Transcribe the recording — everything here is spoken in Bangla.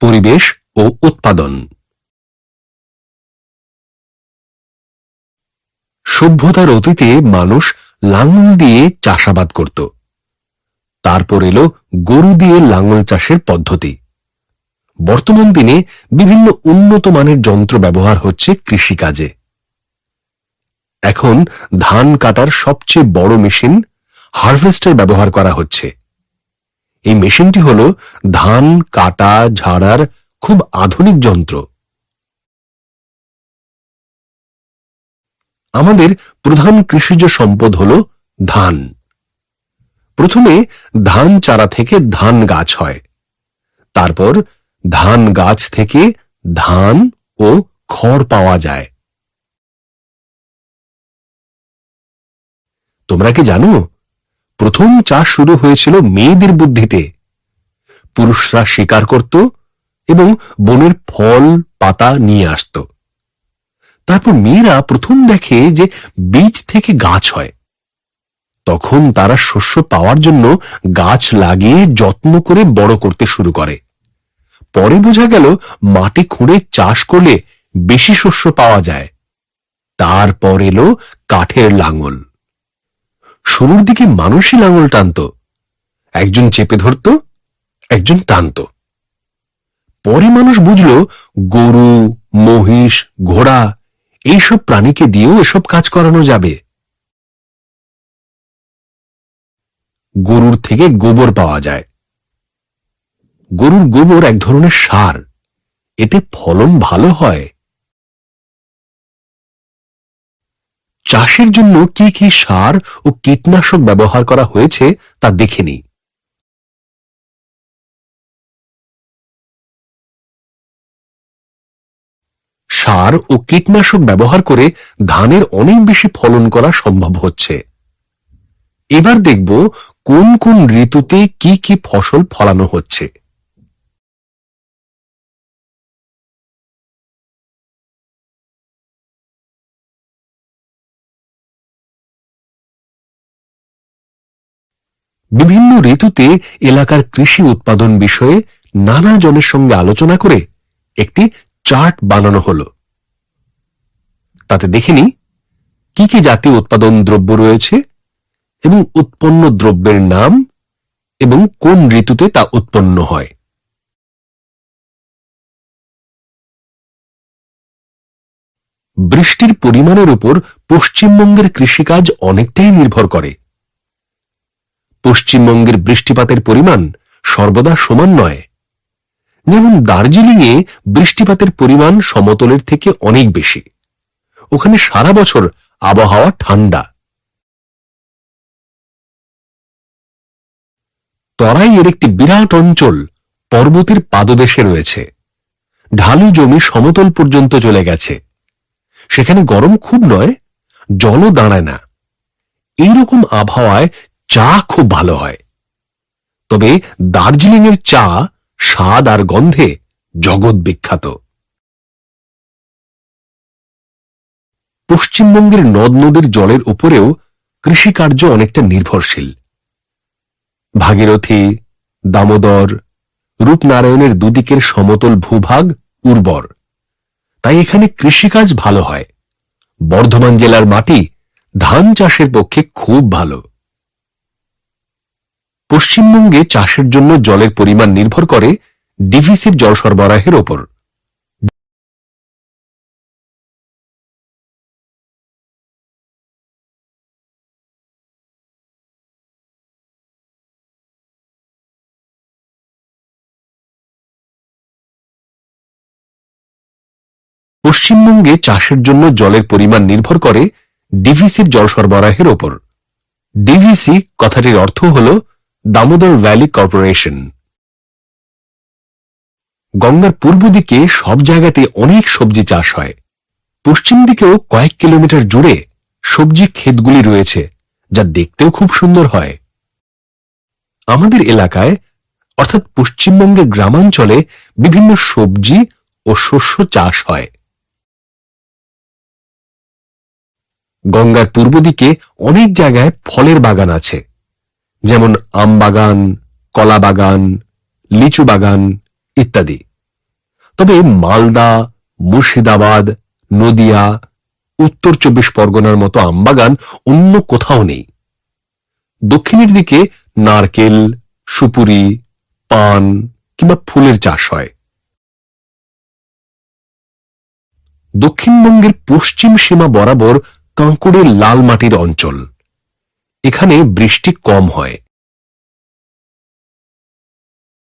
পরিবেশ ও উৎপাদন। সভ্যতার অতীতে মানুষ লাঙল দিয়ে চাষাবাদ করত। তারপর এলো গরু দিয়ে লাঙল চাষের পদ্ধতি। বর্তমান দিনে বিভিন্ন উন্নত মানের যন্ত্র ব্যবহার হচ্ছে কৃষিকাজে। এখন ধান কাটার সবচেয়ে বড় মেশিন হারভেস্টার ব্যবহার করা হচ্ছে। এই মেশিনটি হল ধান, কাটা, ঝাড়ার খুব আধুনিক যন্ত্র। আমাদের প্রধান কৃষিজ সম্পদ হল ধান। প্রথমে ধান চারা থেকে ধান গাছ হয়। তারপর ধান গাছ থেকে ধান ও খড় পাওয়া যায়। তোমরা কি জানো প্রথম চাষ শুরু হয়েছিল মেয়েদের বুদ্ধিতে। পুরুষরা শিকার করত এবং বনের ফল, পাতা নিয়ে আসত। তারপর মেয়েরা প্রথম দেখে যে বীজ থেকে গাছ হয়। তখন তারা শস্য পাওয়ার জন্য গাছ লাগিয়ে যত্ন করে বড় করতে শুরু করে। পরে বোঝা গেল মাটি খুঁড়ে চাষ করলে বেশি শস্য পাওয়া যায়। তারপর এলো কাঠের লাঙল। শুরুর দিকে মানুষই লাঙল টানত। একজন চেপে ধরত, একজন টানত। পরে মানুষ বুঝল, গরু, মহিষ, ঘোড়া, এইসব প্রাণীকে দিয়েও এসব কাজ করানো যাবে। গরুর থেকে গোবর পাওয়া যায়। গরুর গোবর এক ধরনের সার। এতে ফলন ভালো হয়। চাষের জন্য কি কি সার ও কীটনাশক ব্যবহার করা হয়েছে তা দেখে নিই। সার ও কীটনাশক ব্যবহার করে ধানের অনেক বেশি ফলন করা সম্ভব হচ্ছে। এবার দেখব কোন কোন ঋতুতে কি কি ফসল ফলানো হচ্ছে। বিভিন্ন ঋতুতে এলাকার কৃষি উৎপাদন বিষয়ে নানা জনের সঙ্গে আলোচনা করে একটি চার্ট বানানো হল। তাতে দেখিনি কি কি জাতীয় উৎপাদন দ্রব্য রয়েছে এবং উৎপন্ন দ্রব্যের নাম এবং কোন ঋতুতে তা উৎপন্ন হয়। বৃষ্টির পরিমাণের উপর পশ্চিমবঙ্গের কৃষিকাজ অনেকটাই নির্ভর করে। পশ্চিমবঙ্গের বৃষ্টিপাতের পরিমাণ সর্বদা সমান নয়। যেমন দার্জিলিংয়ে বৃষ্টিপাতের পরিমাণ সমতলের থেকে অনেক বেশি। ওখানে সারা বছর আবহাওয়া ঠান্ডা। তরাই এর একটি বিরাট অঞ্চল পর্বতের পাদদেশে রয়েছে। ঢালু জমি সমতল পর্যন্ত চলে গেছে। সেখানে গরম খুব নয়, জলও দাঁড়ায় না। এইরকম আবহাওয়ায় চা খুব ভালো হয়। তবে দার্জিলিং এর চা স্বাদ আর গন্ধে জগৎ বিখ্যাত। পশ্চিমবঙ্গের নদ নদীর জলের উপরেও কৃষিকার্য অনেকটা নির্ভরশীল। ভাগীরথী, দামোদর, রূপনারায়ণের দুদিকের সমতল ভূভাগ উর্বর। তাই এখানে কৃষিকাজ ভালো হয়। বর্ধমান জেলার মাটি ধান চাষের পক্ষে খুব ভালো। পশ্চিমবঙ্গে চাষের জন্য জলের পরিমাণ নির্ভর করে ডিভিসির জল সরবরাহের ওপর। পশ্চিমবঙ্গে চাষের জন্য জলের পরিমাণ নির্ভর করে ডিভিসির জল সরবরাহের ওপর। ডিভিসি কথাটির অর্থ হল দামোদর ভ্যালি কর্পোরেশন। গঙ্গার পূর্ব দিকে সব জায়গাতে অনেক সবজি চাষ হয়। পশ্চিম দিকেও কয়েক কিলোমিটার জুড়ে সবজি ক্ষেতগুলি রয়েছে, যা দেখতেও খুব সুন্দর হয়। আমাদের এলাকায়, অর্থাৎ পশ্চিমবঙ্গের গ্রামাঞ্চলে বিভিন্ন সবজি ও শস্য চাষ হয়। গঙ্গার পূর্ব দিকে অনেক জায়গায় ফলের বাগান আছে। যেমন আম বাগান, কলা বাগান, লিচু বাগান ইত্যাদি। তবে মালদা, মুর্শিদাবাদ, নদিয়া, উত্তর চব্বিশ পরগনার মতো আমবাগান অন্য কোথাও নেই। দক্ষিণের দিকে নারকেল, সুপুরি, পান কিংবা ফুলের চাষ হয়। দক্ষিণবঙ্গের পশ্চিম সীমা বরাবর কাঁকুড়ের লাল মাটির অঞ্চল। এখানে বৃষ্টি কম হয়।